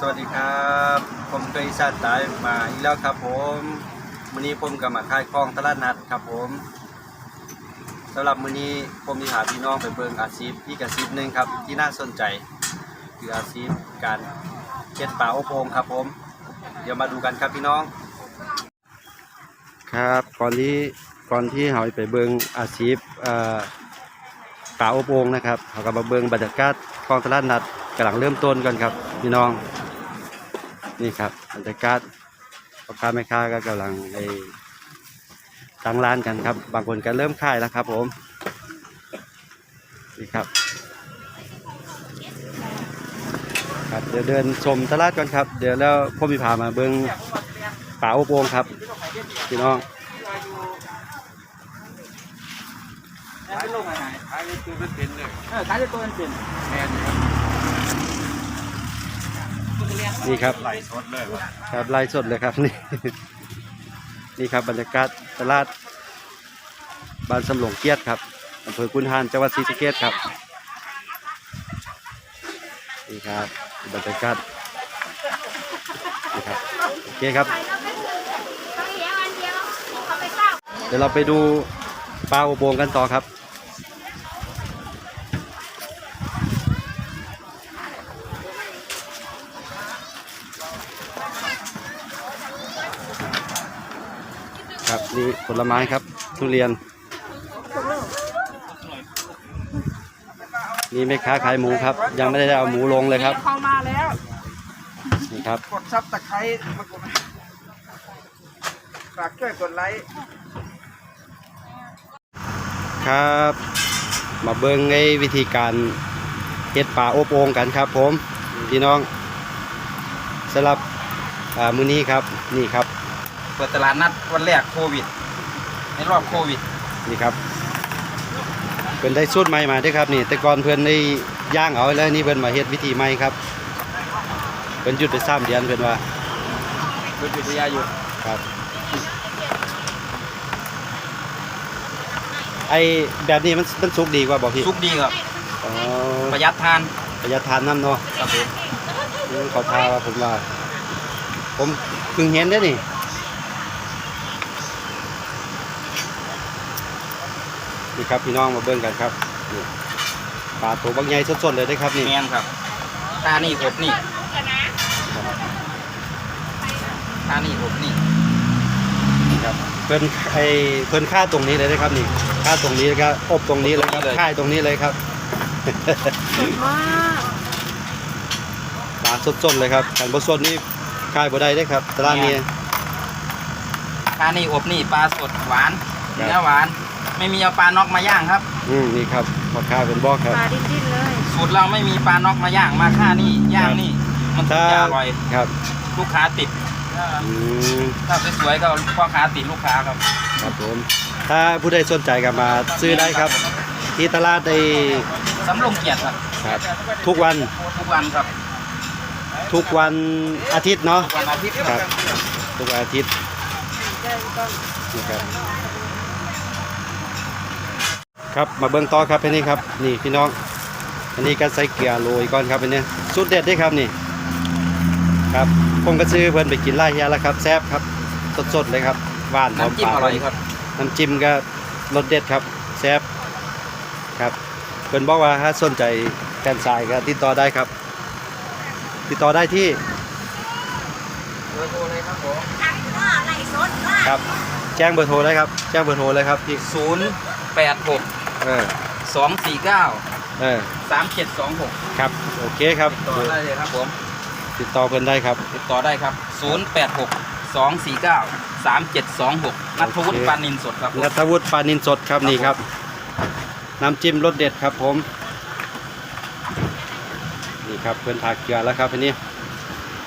สวัสดีครับ ผมเคยอีสาตายมาอีกแล้วครับผมมื้อนี้ผมกับมาค่ายคลองตลาดนัดครับผมสำหรับมื้อนี้ผมมีหาพี่น้องไปเบิ่งอาชีพอีกอาชีพหนึ่งครับที่น่าสนใจ คืออาชีพการเก็ดปลาโอโพงครับผม เดี๋ยวมาดูกันครับพี่น้อง ครับก่อนที่ก่อนที่เราไปเบิ่งอาชีพเอ่อปลาโอโพงนะครับเราก็มาเบิ่งบรรยากาศคลองตลาดนัดกำลังเริ่มต้นกันครับพี่น้อง นี่ครับบรรยากาศพ่อค้าแม่ค้าก็กำลังไอ้ตั้งร้านกันครับ บางคนก็เริ่มขายแล้วครับ ผมนี่ครับ ครับเดี๋ยวเดินชมตลาดก่อนครับ เดี๋ยวแล้วพ่อมีพามาเบิ้งป่าโอโปงครับพี่น้องขายลงไหนขายตัวเป็นเป็นเลยเออขายตัวเป็นเป็นแมนครับ นี่ครับไหลสดเลยวะครับไล่สดเลยครับนี่ นี่ครับบรรยากาศตลาดบ้านสำโรงเกียรติครับอำเภอคุนหานจังหวัดศรีสะเกษครับนี่ครับบรรยากาศนี่ครับโอเคครับเดี๋ยวเราไปดูปลาโอโบงกันต่อครับ ครับนี่ผลไม้ครับ ทุเรียน นี่แม่ค้าขายหมูครับ ยังไม่ได้เอาหมูลงเลยครับเข้ามาแล้วนี่ครับกดซับตะไคร้มากดฝากช่วยกดไลค์ครับ มาเบิ้งไอ้วิธีการเฮ็ดปลาอบโอ่งกันครับ ผมพี่น้องสำหรับอ่ามื้อนี้ครับนี่ครับ เปิดตลาดนัดวันแรกโควิด ในรอบโควิด นี่ครับ เพิ่นได้สูตรใหม่มาเด้วยครับนี่ แต่ก่อนเพิ่นได้ย่างเอาแล้วนี่เพิ่นมาเฮ็ดวิธีใหม่ครับ เพิ่นหยุดไปสามเดือนเพิ่นว่าหยุดวิทยาหยุดครับไอแบบนี้มันมันสุกดีกว่าบอกพี่สุกดีครับอ๋อประหยัดทานประหยัดทานน้ำเนาะครับผมอืมเขาทาว่าผมว่า ผมเพิ่งเห็นได้อนี่ นี่ครับพี่น้องมาเบิ่งกันครับนี่ปลาตัวบางใหญ่สดๆเลยได้อครับนี่แมนครับตานี่อบนี่ตานี่อบนี่นี่ครับเพิ่นไอเพิ่นค่าตรงนี้เลยนะครับนี่ค่าตรงนี้แล้วก็อบตรงนี้เลยครับค่ายตรงนี้เลยครับมากปลาสดๆเลยครับขันบสดนี่ขายบ่ได้เด้อครับตลาดนี้ตานี่อบนี่ปลาสดหวานครับเนื้อหวาน ไม่มีเอาปลาน็อกมาย่างครับ อืมนี่ครับพอค้าเป็นบอกครับ ปลาดิ้นๆเลยสูตรเราไม่มีปลาน็อกมาย่างมาฆ่านี่ย่างนี่ มันถึงจะอร่อยครับลูกค้าติดอืมถ้าสวยๆก็พ่อค้าติดลูกค้าครับ ครับผม ถ้าผู้ใดสนใจก็มาซื้อได้ครับ ที่ตลาดในสำลงเกียรติครับครับ ทุกวันทุกวันครับ ทุกวันอาทิตย์เนาะทุกวันอาทิตย์ครับ ทุกวันอาทิตย์นี่ครับ ครับ มาเบิ่งต่อครับอันนี้ครับ นี่พี่น้อง อันนี้ก็ใส่เกลือโรยก่อนครับอันนี้สุดเด็ดเด้ครับนี่ครับผมก็ซื้อเพิ่นไปกินไล่เฮียแล้วครับแซ่บครับ สดๆเลยครับหวานหอมน้ำจิ้มปากอร่อยครับ น้ำจิ้มก็รสเด็ดครับแซ่บครับเพิ่นบอกว่าถ้าสนใจแฟนสายก็ติดต่อได้ครับ ติดต่อได้ที่เบอร์โทรเลยครับผมครับ แจ้งเบอร์โทรได้ครับ แจ้งเบอร์โทรเลยครับที่ ศูนย์แปดหก เออสองสี่เก้าเออสามเจ็ดสองหกครับโอเคครับต่อได้เลยครับผมติดต่อเพิ่นได้ครับ ติดต่อได้ครับศูนย์แปดหกสองสี่เก้าสามเจ็ดสองหกนัทวุฒิโอเคปานินสดครับผมนัทวุฒิปานินสดครับครับนี่ครับ น้ำจิ้มรสเด็ดครับผม นี่ครับเพื่อนทาเกลือแล้วครับอันนี้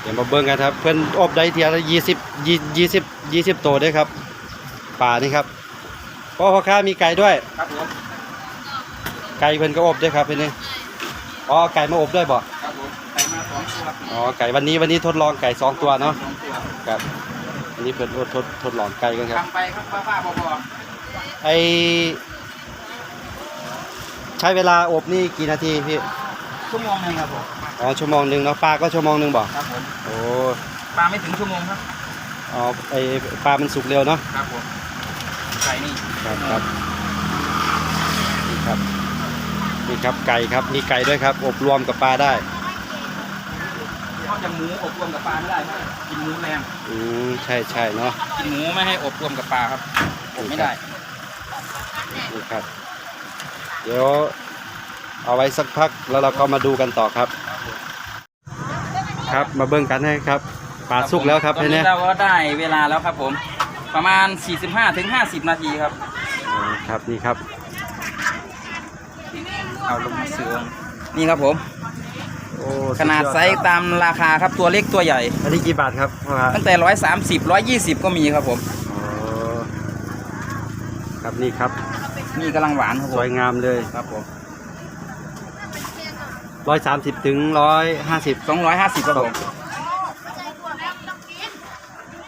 เดี๋ยวมาเบิ่งกันครับ เพื่อนอบได้เทียละยี่สิบยี่สิบยี่สิบตัวด้วยครับ ป่านี่ครับพ่อพ่อค้ามีไก่ด้วยครับผม ไก่เพื่อนก็อบด้วยครับอันนี้อ๋อไก่มาอบด้วยบ่ครับผมใส่มาสองตัวอ๋อไก่วันนี้วันนี้ทดลองไก่สองตัวเนาะสองตัวครับอันนี้เพื่อนทดทดทดลองไก่กันครับทำไปครับป้าๆบอไอใช้เวลาอบนี่กี่นาทีพี่ๆชั่วโมงหนึงครับผมออ๋อชั่วโมงหนึ่งเนาะปลาก็ชั่วโมงหนึ่งบอกครับผมโอ้ปลาไม่ถึงชั่วโมงครับอ๋อไอปลามันสุกเร็วเนาะครับผมไก่นี่ครับครับนี่ครับ นี่ครับไก่ครับมีไก่ด้วยครับ อบรวมกับปลาได้เพราะจะหมูอบรวมกับปลาไม่ได้ครับกินหมูแรงอืมใช่ใช่เนาะกินหมูไม่ให้อบรวมกับปลาครับอบไม่ได้นี่ครับ เดี๋ยวเอาไว้สักพักแล้วเราก็มาดูกันต่อครับ ครับมาเบิ่งกันให้ครับปลาสุกแล้วครับตอนทีนี้นี้เราก็ได้เวลาแล้วครับผม ประมาณ 45ถึง50 นาทีครับ อ๋อครับนี่ครับ เอาลงมาเสืองนี่ครับผม โอ้ขนาดสุยอไซส์ตามราคาครับตัวเล็กตัวใหญ่ อันนี้กี่บาทครับพ่อครับตั้งแต่130 120ก็มีครับผม อ๋อครับนี่ครับ นี่กำลังหวานครับผสมวยงามเลยครับผมร้อยสามสิบถึงร้อยห้าสิบ250ครับผม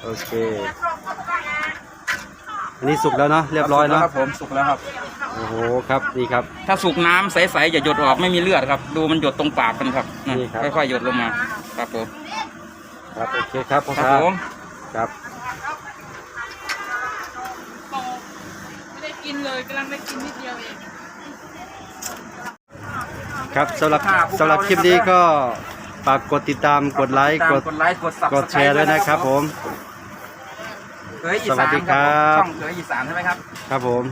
โอเค อันนี้สุกแล้วเนาะเรียบร้อยเนาะครับผมสุกแล้วครับ โอ้โหครับนี่ครับ ถ้าสุกน้ำใสๆอย่าหยดออกไม่มีเลือดครับ ดูมันหยดตรงปากกันครับนั่นนี่ครับ ค่อยๆหยดลงมา ครับผมครับโอเคครับพ่อคครัรับบผมครับไม่ได้กินเลยกำลังได้กินนิดเดียวเอง ครับสำหรับสำหรับคลิปนี้ก็ฝากกดติดตามกดไลค์ตามกดกดไลค์กด กดแชร์ด้วยนะครับผมเคยอีสวัสาสนดีครับผมครับ ช่องเคยอีสานใช่ไหมครับ ครับผม